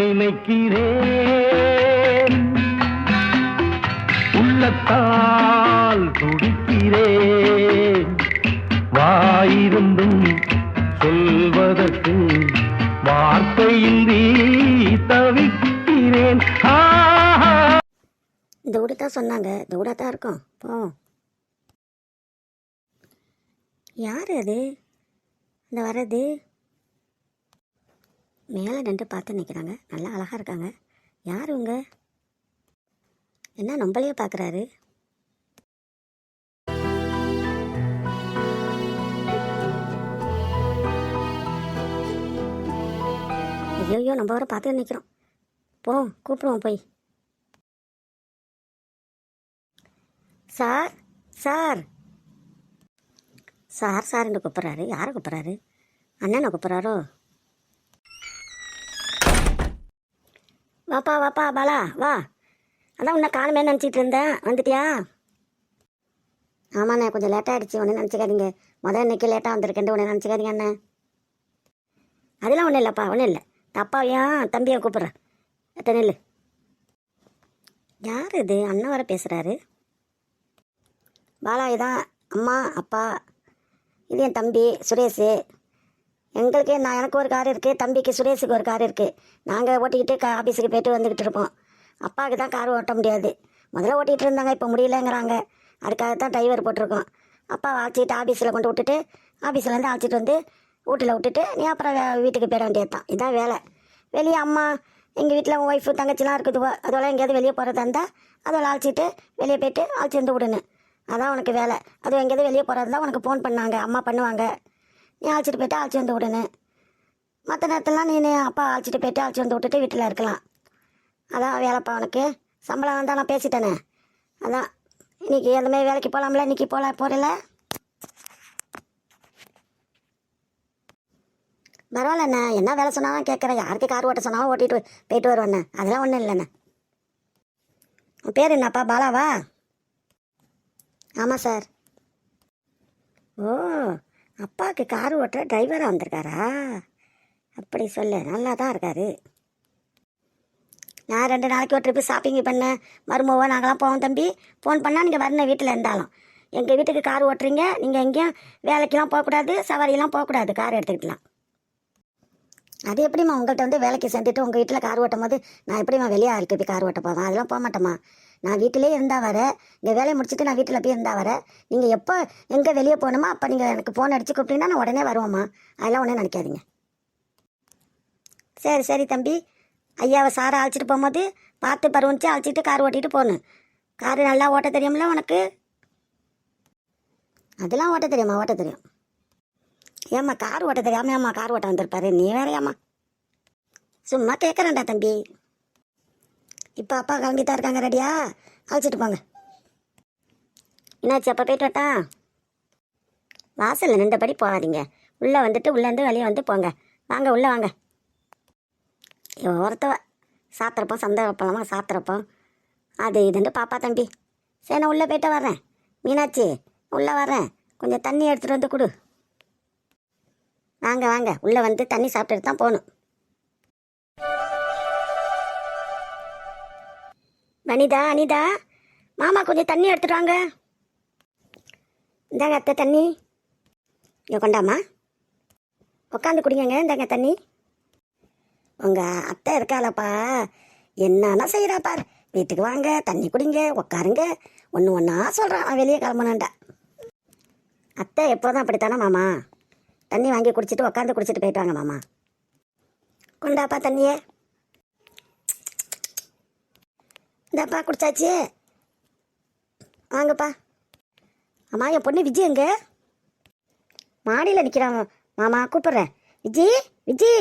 நினைக்கிறேன். உள்ளத்தால் துடிக்கிறேன். வாயிருந்தும் சொல்வதற்கு வார்த்தையின்றி தவிக்கிறேன். இந்த ஊடு தான் சொன்னாங்க. இந்த ஊடாக தான் இருக்கும். போவோம் யார் அது? இந்த வர்றது? மேலே நின்று பார்த்து நிற்கிறாங்க நல்லா அழகாக இருக்காங்க. யார் இவங்க? என்ன நம்மளையே பார்க்குறாரு? ஐயோ நம்ம வர பார்த்து நிற்கிறோம் போவோம் கூப்பிடுவோம் போய். Sir sir. சார் சார்னு கூப்பிட்றாரு. யாரை கூப்பிட்றாரு? அண்ணனை கூப்பிட்றாரோ? வாப்பா வாப்பா பாலா வா. அதான் உன்னை காலமே நினச்சிட்டு இருந்தேன். வந்துட்டியா? ஆமாண்ணே கொஞ்சம் லேட்டாக ஆகிடுச்சு ஒன்று நினச்சிக்காதீங்க. முதல் இன்னைக்கு லேட்டாக வந்திருக்கேன் ஒன்று நினச்சிக்காதீங்க அண்ணே. அதெல்லாம் ஒன்றும் இல்லைப்பா ஒன்றும் இல்லை. தப்பாவையும் தம்பியை கூப்பிட்றேன். எத்தனை நெல் யார் இது? அண்ணன் வர பேசுகிறாரு பாலா இதான் அம்மா அப்பா. இது என் தம்பி சுரேஷ். எங்களுக்கு நான் எனக்கு ஒரு கார் இருக்குது தம்பிக்கு சுரேஷுக்கு ஒரு கார் இருக்குது நாங்கள் ஓட்டிக்கிட்டு கா ஆஃபீஸுக்கு போயிட்டு வந்துக்கிட்டு இருப்போம். அப்பாவுக்கு தான் கார் ஓட்ட முடியாது. முதல்ல ஓட்டிகிட்டு இருந்தாங்க இப்போ முடியலங்கிறாங்க. அதுக்காக தான் டிரைவர் போட்டிருக்கோம். அப்பா அழைச்சிட்டு ஆஃபீஸில் கொண்டு விட்டுட்டு ஆஃபீஸ்லேருந்து அழைச்சிட்டு வந்து வீட்டில் விட்டுட்டு நீ அப்புறம் வே- வீட்டுக்கு போயிட வேண்டியது தான் இதுதான் வேலை. வெளியே அம்மா எங்கள் வீட்டில் ஒய்ஃபு தங்கச்சிலாம் இருக்குது அதெல்லாம் எங்கேயாவது வெளியே போகிறதா இருந்தால் அதெல்லாம் அழைச்சிட்டு வெளியே போயிட்டு அழைச்சி வந்து விடணும். அதான் உனக்கு வேலை. அது எங்கேயாவது வெளியே போகிறதா இருந்தால் உனக்கு ஃபோன் பண்ணாங்க. அம்மா பண்ணுவாங்க. நீ அழைச்சிட்டு போயிட்டு அழைச்சி வந்து விடணும் மற்ற நேரத்துலலாம் நீ அப்பா அழைச்சிட்டு போயிட்டு அழைச்சி வந்து விட்டுட்டு வீட்டில் இருக்கலாம். அதான் வேலைப்பா உனக்கு. சம்பளம் வந்தால் நான் பேசிட்டேனே. அதான். இன்னைக்கு அந்த வேலைக்கு போகலாம்ல இன்னைக்கு போகல போகிறல பரவாயில்லண்ணே. என்ன வேலை சொன்னாலும் கேட்குறேன். யாருக்கு கார் ஓட்ட சொன்னாலும் ஓட்டிட்டு போயிட்டு வருவேண்ணே. அதெல்லாம் ஒன்றும் இல்லைண்ணே. உன் பேர் என்னப்பா? பாலாவா? ஆமாம் சார். ஓ அப்பாவுக்கு கார் ஓட்டுற டிரைவராக வந்திருக்காரா? அப்படி சொல்லு நல்லா தான் இருக்காரு. நான் ரெண்டு நாளைக்கு ஒரு ட்ரிப்பு ஷாப்பிங் பண்ணேன் மருமவோ நாங்களாம் போவோம் தம்பி. ஃபோன் பண்ணால் நீங்கள் வரணும் வீட்டில் இருந்தாலும். எங்கள் வீட்டுக்கு கார் ஓட்டுறீங்க நீங்கள் எங்கேயும் வேலைக்கெல்லாம் போகக்கூடாது சவாரியெல்லாம் போகக்கூடாது கார் எடுத்துக்கிட்டலாம். அது எப்படிம்மா உங்கள்கிட்ட வந்து வேலைக்கு சென்றுட்டு உங்கள் வீட்டில் கார் ஓட்டும் போது நான் எப்படிம்மா வெளியே ஆளுக்கு போய் கார் ஓட்ட போவேன்? அதெல்லாம் போக மாட்டேம்மா நான் வீட்டிலே இருந்தால் வர. இங்கே வேலையை முடிச்சுட்டு நான் வீட்டில் போய் இருந்தால் வர. நீங்கள் எப்போ எங்கே வெளியே போகணுமோ அப்போ நீங்கள் எனக்கு ஃபோன் அடிச்சு கூப்பிட்டீங்கன்னா நான் உடனே வருவோம்மா. அதெல்லாம் ஒன்றும் நினைக்காதீங்க. சரி சரி தம்பி. ஐயாவை சாரை அழைச்சிட்டு போகும்போது பார்த்து பருவனிச்சு அழைச்சிட்டு கார் ஓட்டிட்டு போகணும் கார் நல்லா ஓட்ட தெரியும்ல உனக்கு? அதெல்லாம் ஓட்ட தெரியுமா ஓட்ட தெரியும். ஏம்மா கார் ஓட்ட தெரியாம ஏம்மா கார் ஓட்ட வந்திருப்பாரு? நீ வேறையாம்மா. சும்மா கேட்குறேன்டா தம்பி. இப்போ அப்பா கிளம்பி தான் இருக்காங்க ரெடியா? அழைச்சிட்டு போங்க. என்னாச்சு அப்போ போயிட்டு வரட்டா? வாசலில் நின்றபடி போகாதீங்க. உள்ளே வந்துட்டு உள்ளேருந்து வெளியே வந்து போங்க. வாங்க உள்ளே வாங்க. ஒருத்தவ சாத்திரப்போ சந்தர்ப்பமா சாத்திரப்போ அது இதுன்னு பாப்பா தம்பி. சரி நான் உள்ளே போயிட்டு வரேன் மீனாட்சி உள்ளே வரேன் கொஞ்சம் தண்ணி எடுத்துகிட்டு வந்து கொடு. வாங்க வாங்க. உள்ளே வந்து தண்ணி சாப்பிட்டுட்டு தான் போகணும். வனிதா அனிதா மாமா கொஞ்சம் தண்ணி எடுத்துட்டு வாங்க. இந்தாங்க அத்தை தண்ணி. இங்கே கொண்டாமா உட்காந்து குடிங்கங்க இந்தாங்க தண்ணி. உங்கள் அத்தை இருக்காளப்பா. என்னென்ன செய்கிறா பார். வீட்டுக்கு வாங்க தண்ணி குடிங்க உட்காருங்க ஒன்று ஒன்றா சொல்கிறான் வெளியே கிளம்பணுண்டா அத்தை எப்போதும் அப்படித்தானே மாமா? தண்ணி வாங்கி குடிச்சிட்டு உட்காந்து குடிச்சிட்டு போயிட்டு வாங்க மாமா. கொண்டாப்பா தண்ணியே. இந்தாப்பா குடிச்சாச்சு. வாங்கப்பா. அம்மா என் பொண்ணு விஜய் எங்க? மாடியில் நிற்கிறான் மாமா கூப்பிட்றேன். விஜி விஜி.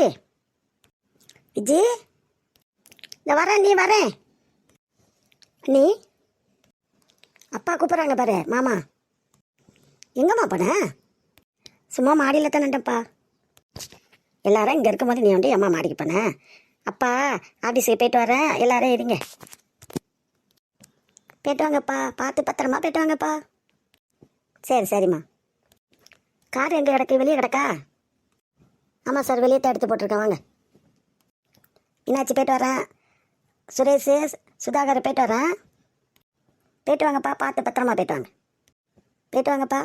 விஜி இந்த வரேன் நீ வரேன். நீ அப்பா கூப்பிட்றாங்க பாரு மாமா. எங்கம்மா போன? சும்மா மாடியில் தானேட்டப்பா எல்லாரும் இங்கே இருக்கும்போது நீ வந்து அம்மா மாடிக்கு போன? அப்பா ஆஃபீஸுக்கு போயிட்டு வரேன் எல்லாரும் இருங்க. போயிட்டு வாங்கப்பா பார்த்து பத்திரமா போயிட்டு வாங்கப்பா சரி சரிம்மா. கார் எங்கே கிடக்கு? வெளியே கிடக்கா? ஆமாம் சார் வெளியே தான் எடுத்து போட்டிருக்கேன். வாங்க. என்னாச்சு? போயிட்டு வரேன். சுரேஷ் சுதாகர் போயிட்டு வரேன். போயிட்டு வாங்கப்பா. பார்த்து பத்திரமா போயிட்டு வாங்க. போயிட்டு வாங்கப்பா.